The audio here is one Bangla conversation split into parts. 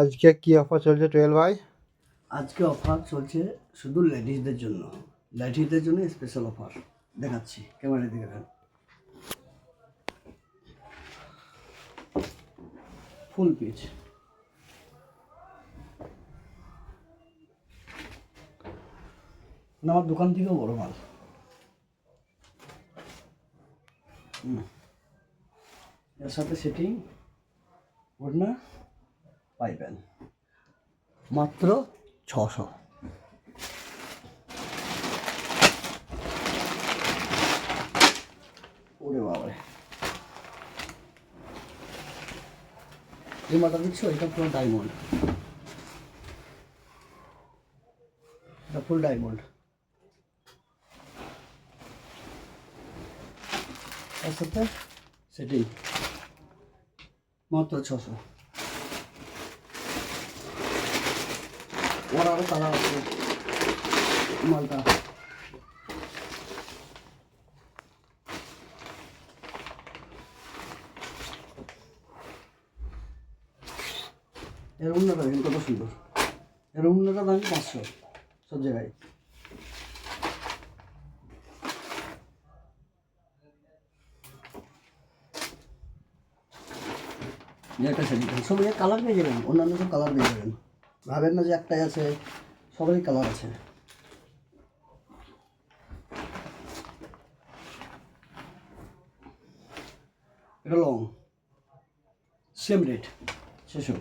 আজকে কি অফার চলছে টুয়েলভ ভাই? আজকে অফার চলছে শুধু লেডিসদের জন্য। লেডিসদের জন্য স্পেশাল অফার দেখাচ্ছি ক্যামেরা দিকে ফুল পিচ না আমার দোকান থেকেও বড় মাল। এর সাথে সেটিং ওড়না পাইবেন। মাত্র ছশো। এই মাটা দেখছ এটা পুরো ডায়মন্ড এটা ফুল ডায়মন্ড তার সাথে সেটাই মাত্র ছশো। ওর আরও কালার আছে। মালটা। এর উন্নটা দেখেন কত সুন্দর। এর উন্নটা দাম পাঁচশো, সব জায়গায়। একটা শাড়ি সব কালার পেয়ে যাবেন, অন্যান্য সব কালার পেয়ে যাবেন। ভাবেন না যে একটাই আছে, সবারই কালার আছে। এটা লং সেম রেট শেষও।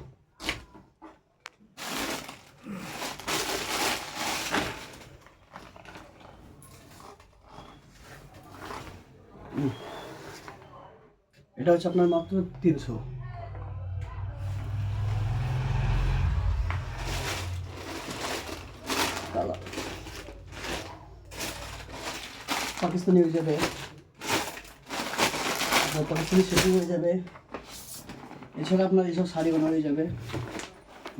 এটা হচ্ছে আপনার মাত্র তিনশো। কালার পাকিস্তানি হয়ে যাবে পাকিস্তানি সেটিং হয়ে যাবে এছাড়া আপনার এইসব শাড়ি বানা হয়ে যাবে।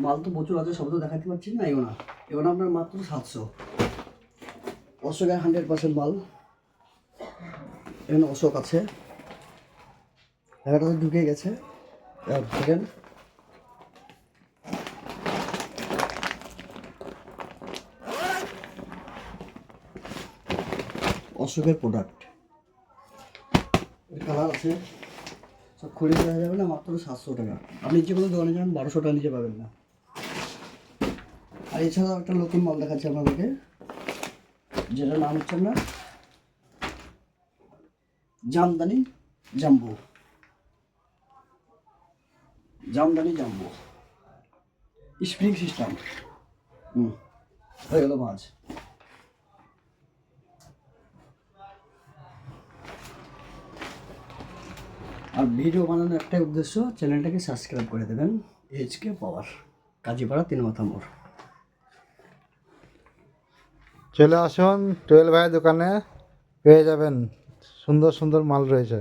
মাল তো প্রচুর আছে, সব তো দেখাতে পারছি না এগো না এগো না আপনার মাত্র সাতশো। অশোকের হান্ড্রেড পার্সেন্ট মাল। এখানে অশোক আছে। জায়গাটা ঢুকে গেছে। দেখেন। অশোকের প্রোডাক্ট কালার আছে। সব খুলে দেওয়া যাবে না, মাত্র সাতশো টাকা। আপনি যে কোনো দোকানে যাবেন বারোশো টাকা নিচে পাবেন না। আর এছাড়াও একটা নতুন মাল দেখাচ্ছি আপনাদেরকে, যেটার নাম হচ্ছে আপনার জামদানি জাম্বু। জামদানি জাম্বু। Spring system. হুম, হয়ে গেল মাছ আর ভিডিও বানানোর একটাই উদ্দেশ্য চ্যানেলটাকে সাবস্ক্রাইব করে দেবেন। এইচকে পাওয়ার, কাজীপাড়া তিন মাথা মোড়। চলে আসুন, টুয়েলভ ভাইয়ের দোকানে। পেয়ে যাবেন। সুন্দর সুন্দর মাল রয়েছে।